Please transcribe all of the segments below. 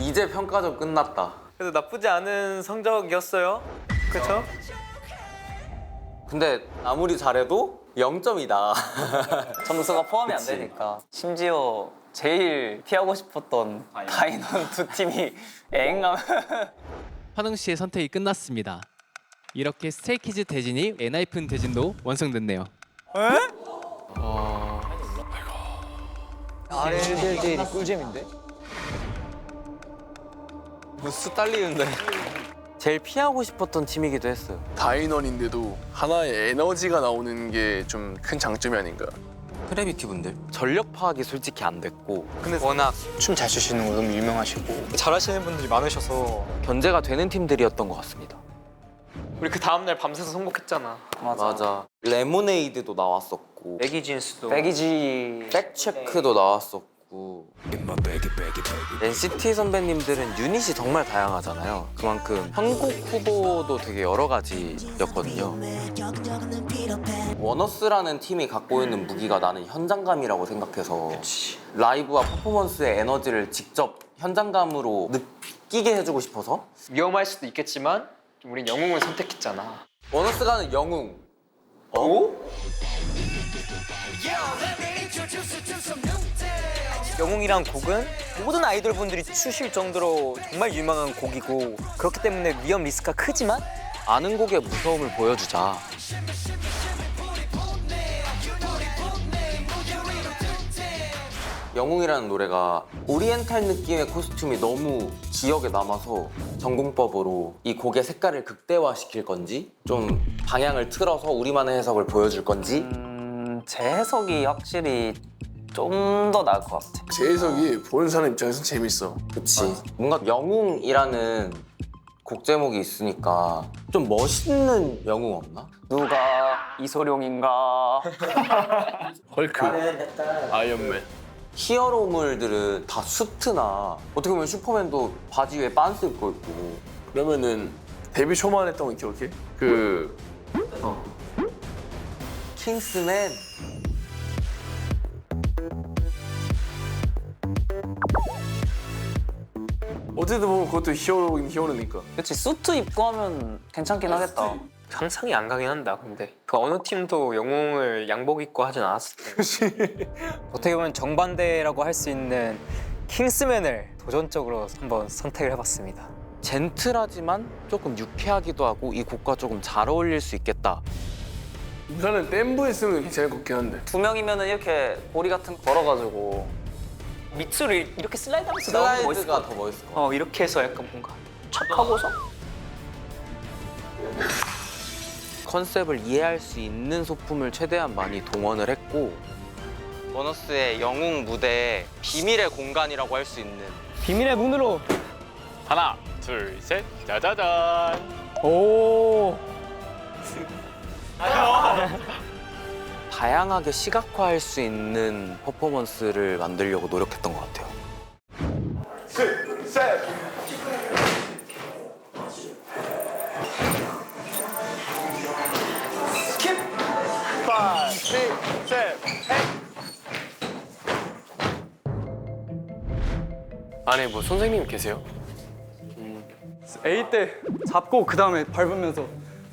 이제 평가전 끝났다. 그래도 나쁘지 않은 성적이었어요. 그렇죠? 근데 아무리 잘해도 0점이다. 점수가 포함이 안 그치. 되니까 심지어 제일 피하고 싶었던 다인원 두 팀이 애행하면 환웅 씨의 선택이 끝났습니다. 이렇게 스트레이키즈 대진이 엔하이픈 대진도 완성됐네요. RLJL이 꿀잼인데? 무스 딸리는데. 제일 피하고 싶었던 팀이기도 했어요. 다인원인데도 하나의 에너지가 나오는 게 좀 큰 장점이 아닌가. 크래비티 분들 전력 파악이 솔직히 안 됐고 근데 워낙 춤 잘 추시는 거 너무 유명하시고 잘하시는 분들이 많으셔서 견제가 되는 팀들이었던 것 같습니다. 우리 그 다음날 밤새서 선곡했잖아. 맞아. 맞아. 레모네이드도 나왔었고 애기 진스도. 백이지 백체크도 나왔었고 NCT 선배님들은 유닛이 정말 다양하잖아요. 그만큼 한국 후보도 되게 여러 가지였거든요. 워너스라는 팀이 갖고 있는 무기가 나는 현장감이라고 생각해서 라이브와 퍼포먼스의 에너지를 직접 현장감으로 느끼게 해주고 싶어서 위험할 수도 있겠지만 우린 영웅을 선택했잖아. 워너스가는 영웅. 어? 영웅이란 곡은 모든 아이돌 분들이 추실 정도로 정말 유명한 곡이고 그렇기 때문에 위험 리스크가 크지만 아는 곡의 무서움을 보여주자. 영웅이라는 노래가 오리엔탈 느낌의 코스튬이 너무 기억에 남아서 전공법으로 이 곡의 색깔을 극대화시킬 건지 좀 방향을 틀어서 우리만의 해석을 보여줄 건지 음, 제 해석이 확실히 좀 더 나을 것 같아 제 해석이 보는 사람 입장에서 재밌어. 그치 뭔가 영웅이라는 곡 제목이 있으니까 좀 멋있는 영웅 없나? 누가 이소룡인가 헐크, 아이언맨. 히어로물들은 다 수트나 어떻게 보면 슈퍼맨도 바지 위에 빤스 입고 있고 그러면은 데뷔 초만 했던 거 기억해? 그 킹스맨 어쨌든 보면 그것도 히어로긴 히어로니까. 그치 수트 입고 하면 괜찮긴 하겠다 상상이 안 가긴 한다. 근데 그 어느 팀도 영웅을 양복 입고 하진 않았을 때. 어떻게 보면 정반대라고 할 수 있는 킹스맨을 도전적으로 한번 선택을 해봤습니다. 젠틀하지만 조금 유쾌하기도 하고 이 곡과 조금 잘 어울릴 수 있겠다 우선은 댐브에 쓰면 것 같긴 한데. 두 명이면은 이렇게 고리 같은 거 걸어가지고 밑으로 이렇게 슬라이드하면서 나오면 멋있을 것 슬라이드가 같아. 더 멋있을 것 같아. 어 이렇게 해서 약간 뭔가 착하고서? 컨셉을 이해할 수 있는 소품을 최대한 많이 동원을 했고 보너스의 영웅 무대에 비밀의 공간이라고 할 수 있는. 비밀의 문으로. 하나, 둘, 셋, 짜자잔. 오 다양하게 시각화할 수 있는 퍼포먼스를 만들려고 노력했던 것 같아요. 안에 뭐 선생님 계세요? A 때 잡고 그 다음에 밟으면서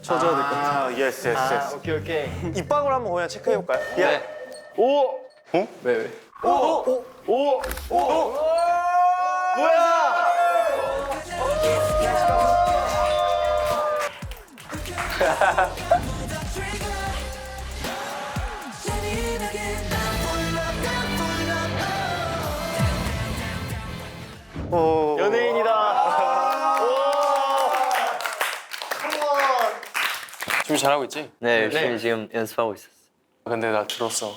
쳐줘야 될 것 같아. 아, 예스, 예스, 예스. 오케이, 오케이. 입방울 한번 그냥 체크해 볼까요? 네. 오! 어? 왜 왜? 오! 오! 오! 오! 뭐야? 준비 잘하고 있지? 네 열심히 지금 연습하고 있었어 근데 나 들었어.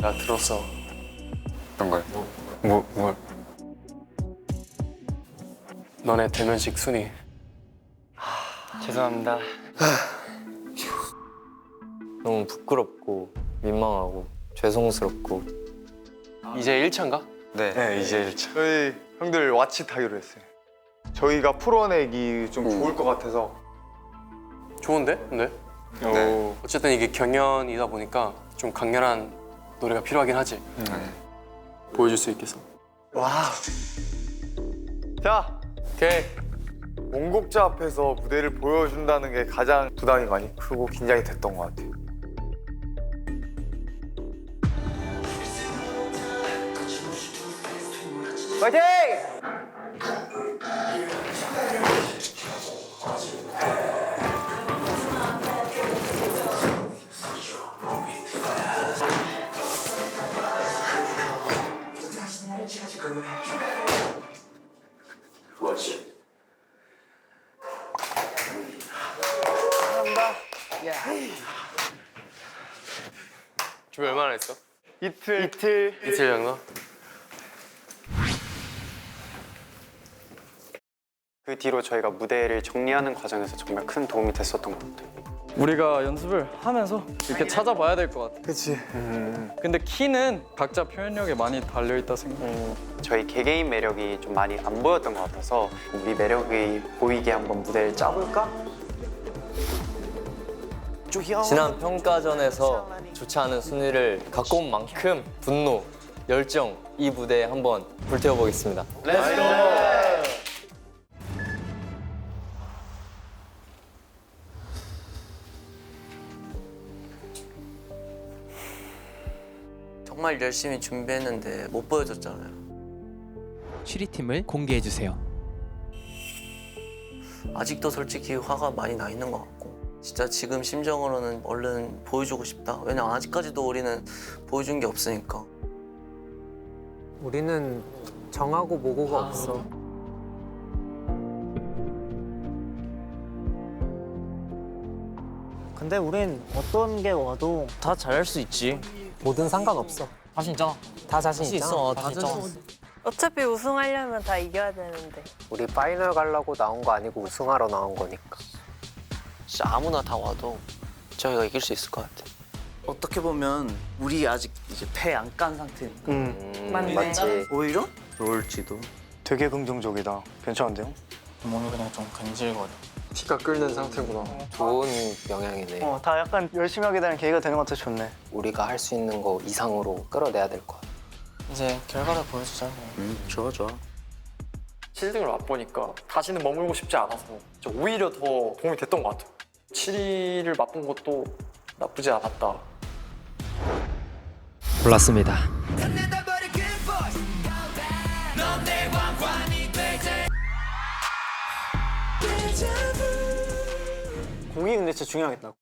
나 들었어. 어떤 걸? 뭐, 뭘? 너네 대면식 순위. 죄송합니다 너무 부끄럽고 민망하고 죄송스럽고 이제 1차인가? 네, 이제 1차. 저희 형들 왓치 타기로 했어요. 저희가 풀어내기 좀 좋을 것 같아서. 좋은데? 근데? 네. 어쨌든 이게 경연이다 보니까 좀 강렬한 노래가 필요하긴 하지. 보여줄 수 있겠어. 와. 자, 오케이. 원곡자 앞에서 무대를 보여준다는 게 가장 부담이 많이 크고 긴장이 됐던 것 같아요. 파이팅! 준비 얼마나 했어? 이틀 이틀 이틀 정도? 그 뒤로 저희가 무대를 정리하는 과정에서 정말 큰 도움이 됐었던 것 같아요. 우리가 연습을 하면서 이렇게 찾아봐야 될 것 같아. 그치 근데 키는 각자 표현력에 많이 달려 있다 생각해. 저희 개개인 매력이 좀 많이 안 보였던 것 같아서 우리 매력이 보이게 한번 무대를 짜볼까? 지난 평가전에서 좋지 않은 순위를 갖고 온 만큼 분노, 열정 이 무대에 한번 불태워 보겠습니다. 정말 열심히 준비했는데 못 보여줬잖아요. 추리팀을 공개해 주세요. 아직도 솔직히 화가 많이 나 있는 것 같고 진짜 지금 심정으로는 얼른 보여주고 싶다. 왜냐면 아직까지도 우리는 보여준 게 없으니까. 우리는 정하고 모고가 없어. 근데 우린 어떤 게 와도 다 잘할 수 있지. 뭐든 상관없어. 자신 있잖아. 다 자신 있잖아. 다 자신 있잖아. 어차피 우승하려면 다 이겨야 되는데. 우리 파이널 가려고 나온 거 아니고 우승하러 나온 거니까. 진짜 아무나 다 와도 저희가 이길 수 있을 것 같아. 어떻게 보면 우리 아직 이제 패 안 깐 상태니까. 맞네. 맞지. 오히려 좋을지도. 되게 긍정적이다. 괜찮은데요? 몸이 그냥 좀 근질거려. 티가 끓는 상태구나. 좋은 영향이네. 어, 다 약간 열심히 하게 되는 계기가 되는 것 같아 좋네. 우리가 할 수 있는 거 이상으로 끌어내야 될 것 같아. 이제 결과를 보여주자. 음, 좋아 좋아. 7등을 맛보니까 다시는 머물고 싶지 않아서 저 오히려 더 도움이 됐던 것 같아요. 7위를 맛본 것도 나쁘지 않았다. 골랐습니다. 곡이 근데 진짜 중요하겠다.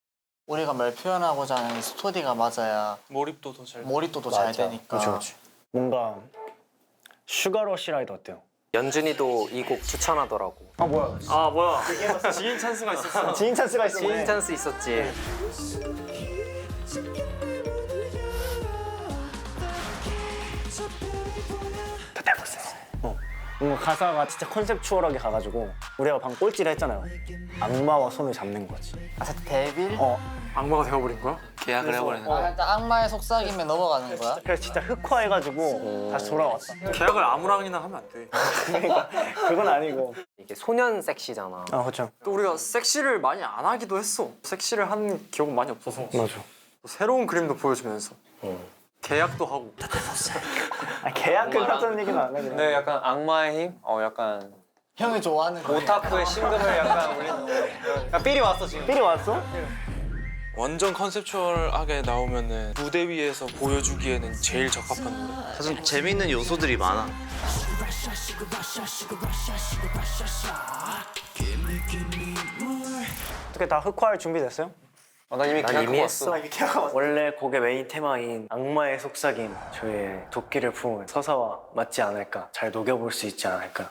우리가 말 표현하고자 하는 스토리가 맞아야 몰입도 더 잘. 몰입도도 잘 되니까. 그렇지. 뭔가 슈가러시라이드 어때요? 연준이도 이 곡 추천하더라고. 아 뭐야? 지인 찬스가 있었어. 지인 찬스가 있어. 지인 찬스 있었지. 뭔가 가사가 진짜 컨셉추얼하게 가가지고 우리가 방 꼴찌를 했잖아요. 악마와 손을 잡는 거지. 아, 데빌? 어. 악마가 되어버린 거야? 계약을 해버리는 어, 일단 악마의 속삭임에 넘어가는 거야. 그래서 진짜 흑화해가지고 다시 돌아왔다. 계약을 아무랑이나 하면 안 돼. 그러니까 그건 아니고. 이게 소년 섹시잖아. 아 그렇죠. 또 우리가 섹시를 많이 안 하기도 했어. 섹시를 한 기억은 많이 없어서. 맞아. 또 새로운 그림도 보여주면서. 계약도 하고. 아, 계약을 하자는 얘기는 안 하긴 해. 네, 약간 악마의 힘? 어, 약간 형이 좋아하는 거. 오타쿠의 심금을 약간 우리는. 야, 삘이 왔어 지금. 삘이 왔어? 완전 컨셉추얼하게 나오면은 무대 위에서 보여주기에는 제일 적합한 노래. 사실 재밌는 요소들이 많아. 어떻게 다 흑화할 준비 됐어요? 나 이미 난 이미 했어. 원래 곡의 메인 테마인 악마의 속삭임, 저의 도끼를 품은 서사와 맞지 않을까, 잘 녹여볼 수 있지 않을까